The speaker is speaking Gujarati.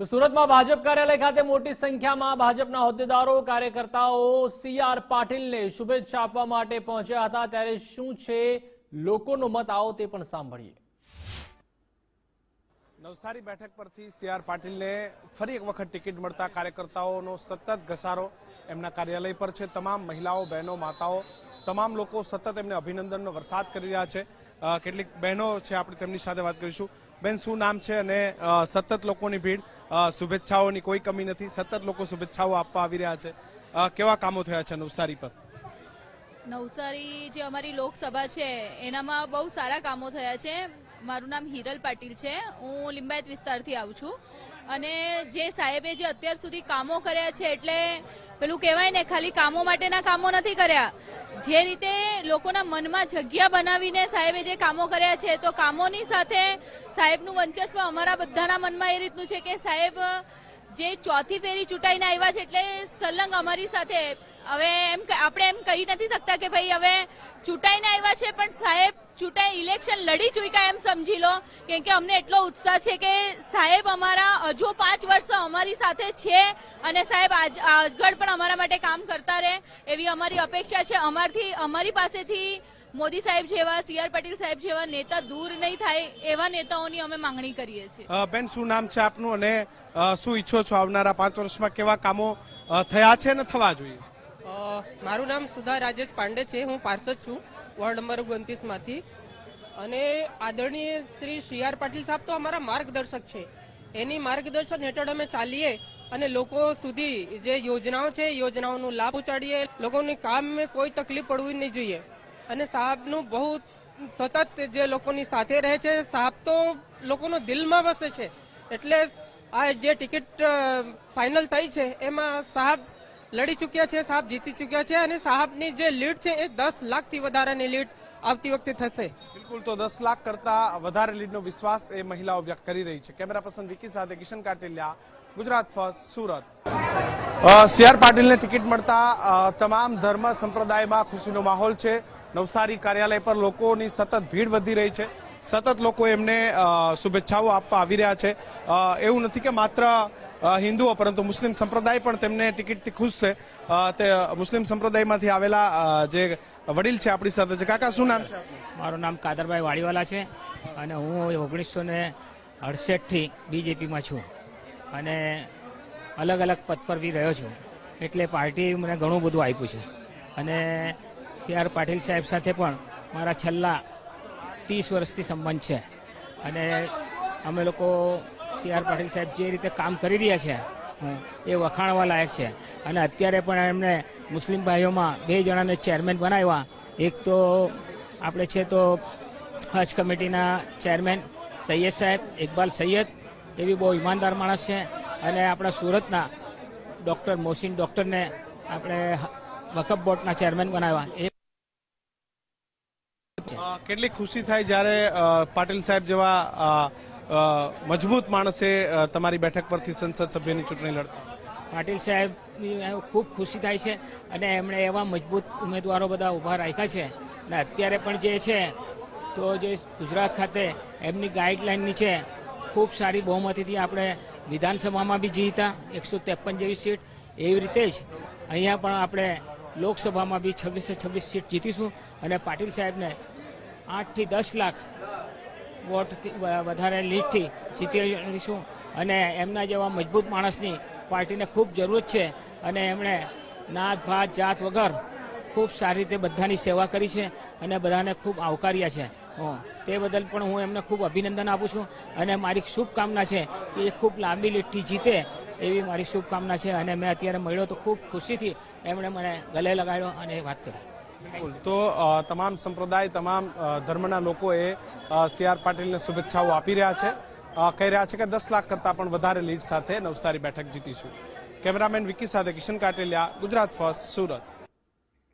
તો સુરતમાં ભાજપ કાર્યાલય ખાતે મોટી સંખ્યામાં ભાજપના હોદ્દેદારો, કાર્યકર્તાઓ, સી આર પાટીલને શુભેચ્છા આપવા માટે પહોંચ્યા હતા. ત્યારે શું છે લોકોનો મત? આવો તે પણ સાંભળીએ. નવસારી બેઠક પરથી સી આર પાટીલને ફરી એક વખત ટિકિટ મળતા કાર્યકર્તાઓનો સતત ઘસારો એમના કાર્યાલય પર છે. તમામ મહિલાઓ, બહેનો, માતાઓ, તમામ લોકો સતત એમને અભિનંદનનો વરસાદ કરી રહ્યા છે. કેટલીક બહેનો છે આપણે તેમની સાથે વાત કરીશું. બેન, શું નામ છે અને સતત લોકોની ભીડ? શુભેચ્છાઓની કોઈ કમી નથી. સતત લોકો શુભેચ્છાઓ આપવા આવી રહ્યા છે. કેવા કામો થયા છે નવસારી પર? નવસારી જે અમારી લોકસભા છે, એનામાં બહુ સારા કામો થયા છે. મારું નામ હિરલ પાટીલ છે. હું લિંબાયત વિસ્તારથી આવું છું. અને જે સાહેબે જે અત્યાર સુધી કામો કર્યા છે, એટલે પેલું કહેવાય ને, ખાલી કામો માટેના કામો નથી કર્યા. જે રીતે લોકોના મનમાં જગ્યા બનાવીને સાહેબે જે કામો કર્યા છે, તો કામોની સાથે સાહેબનું વંચસ્વ અમારા બધાના મનમાં એ રીતનું છે કે સાહેબ, જે ચોથી ફેરી ચૂંટાઈને આવ્યા છે એટલે સલંગ અમારી સાથે હવે એમ આપણે એમ કહી નથી શકતા કે ભાઈ હવે ચૂંટાઈને આવ્યા છે, પણ સાહેબ ચૂંટાઈ ઇલેક્શન લડી ચૂક્યા એમ સમજી લો. કેમ કે અમને એટલો ઉત્સાહ છે કે સાહેબ અમારા હજુ પાંચ વર્ષ અમારી સાથે છે અને સાહેબ આજ આજગળ પણ અમારા માટે કામ કરતા રહે એવી અમારી અપેક્ષા છે. અમારથી, અમારી પાસેથી મોદી સાહેબ જેવા, સી આર પાટીલ સાહેબ જેવા નેતા દૂર નહીં થાય એવા નેતાઓની અમે માંગણી કરીએ છીએ. બેન, શું નામ છે આપનું અને શું ઈચ્છો છો આવનારા પાંચ વર્ષમાં? કેવા કામો થયા છે ને થવા જોઈએ? મારું નામ સુધા રાજેશ પાંડે છે. હું પાર્ષદ છું, વોર્ડ નંબર ઓગણત્રીસમાંથી અને આદરણીય શ્રી સી આર પાટીલ સાહેબ તો અમારા માર્ગદર્શક છે. એની માર્ગદર્શન હેઠળ અમે ચાલીએ અને લોકો સુધી જે યોજનાઓ છે યોજનાઓનો લાભ પહોંચાડીએ લોકોની કામમાં કોઈ તકલીફ પડવી નહીં જોઈએ. અને સાહેબનું બહુ સતત જે લોકોની સાથે રહે છે, સાહેબ તો લોકોનો દિલમાં વસે છે. એટલે આ જે ટિકિટ ફાઇનલ થઈ છે, એમાં સાહેબ લડી ચૂક્યા છે સાહેબ જીતી ચૂક્યા છે અને સાહેબની જે લીડ છે એ દસ લાખથી વધારાની લીડ આવતી વખતે થશે. બિલકુલ, તો દસ લાખ કરતા વધારે લીડનો વિશ્વાસ એ મહિલાઓ વ્યક્ત કરી રહી છે. કેમેરા પર્સન વિકી સાથે Kishan Kateliya, Gujarat first, Surat. C R પાટીલને ticket મળતા તમામ ધર્મ સંપ્રદાયમાં ખુશીનો માહોલ છે. નવસારી કાર્યાલય પર લોકોની સતત ભીડ વધી રહી છે. સતત લોકો એમને શુભેચ્છાઓ આપવા આવી રહ્યા છે. એવું નથી કે માત્ર હિન્દુઓ, પરંતુ મુસ્લિમ સંપ્રદાય પણ તેમને ટિકિટથી ખુશ છે. તે મુસ્લિમ સંપ્રદાયમાંથી આવેલા જે વડીલ છે આપણી સાથે છે. કાકા, શું નામ છે મારું નામ કાદરભાઈ વાડીવાલા છે અને હું ઓગણીસો ને અડસઠથી બીજેપીમાં છું. અને અલગ અલગ પદ પર બી રહ્યો છું. એટલે પાર્ટી મને ઘણું બધું આપ્યું છે. અને સી આર પાટીલ સાહેબ સાથે પણ મારા છેલ્લા ત્રીસ વર્ષથી સંબંધ છે. અને અમે લોકો સી આર પાટીલ સાહેબ જે રીતે કામ કરી રહ્યા છે એ વખાણવા લાયક છે. અને અત્યારે પણ એમને મુસ્લિમ ભાઈઓમાં બે જણાને ચેરમેન બનાવ્યા. એક તો આપણે છે તો હજ કમિટીના ચેરમેન સૈયદ સાહેબ ઇકબાલ સૈયદ એ બી બહુ ઈમાનદાર માણસ છે. અને આપણા સુરતના ડૉક્ટર મોસીન ડૉક્ટરને આપણે વકફ બોર્ડના ચેરમેન બનાવ્યા. એ કેટલી ખુશી થાય જ્યારે પાટીલ સાહેબ જેવા મજબૂત માણસે તમારી બેઠક પરથી સંસદ સભ્યની ચૂંટણી લડતા? પાટીલ સાહેબ ખૂબ ખુશી થાય છે અને એમણે એવા મજબૂત ઉમેદવારો બધા ઊભા રાખ્યા છે. અને અત્યારે પણ જે છે, તો જે ગુજરાત ખાતે એમની ગાઈડલાઈન નીચે ખૂબ સારી બહુમતીથી આપણે વિધાનસભામાં બી જીતા, એકસો ત્રેપન જેવી સીટ, એવી રીતે જ અહીંયા પણ આપણે લોકસભામાં બી છવ્વીસે છવ્વીસ સીટ જીતીશું. અને પાટીલ સાહેબને આઠથી દસ લાખ વોટથી વધારે લીડથી જીતીશું અને એમના જેવા મજબૂત માણસની પાર્ટીને ખૂબ જરૂર છે. અને એમણે નાત, ભાત, જાત વગર ખૂબ સારી રીતે બધાની સેવા કરી છે અને બધાને ખૂબ આવકાર્યા છે. તે બદલ પણ હું એમને ખૂબ અભિનંદન આપું છું. અને મારી શુભકામના છે કે એ ખૂબ લાંબી લીટથી જીતે એવી મારી શુભકામના છે. અને મેં અત્યારે મળ્યો તો ખૂબ ખુશીથી એમણે મને ગલે લગાડ્યો અને વાત કરી. બિલકુલ. તો તમામ સંપ્રદાય, તમામ ધર્મના લોકોએ સી આર પાટીલને શુભેચ્છાઓ આપી રહ્યા છે. કહી રહ્યા છે કે દસ લાખ કરતાં પણ વધારે લીડ સાથે નવસારી બેઠક જીતીશું. કેમેરામેન વિકી સાથે કિશન કાટેલિયા, ગુજરાત ફર્સ્ટ, સુરત.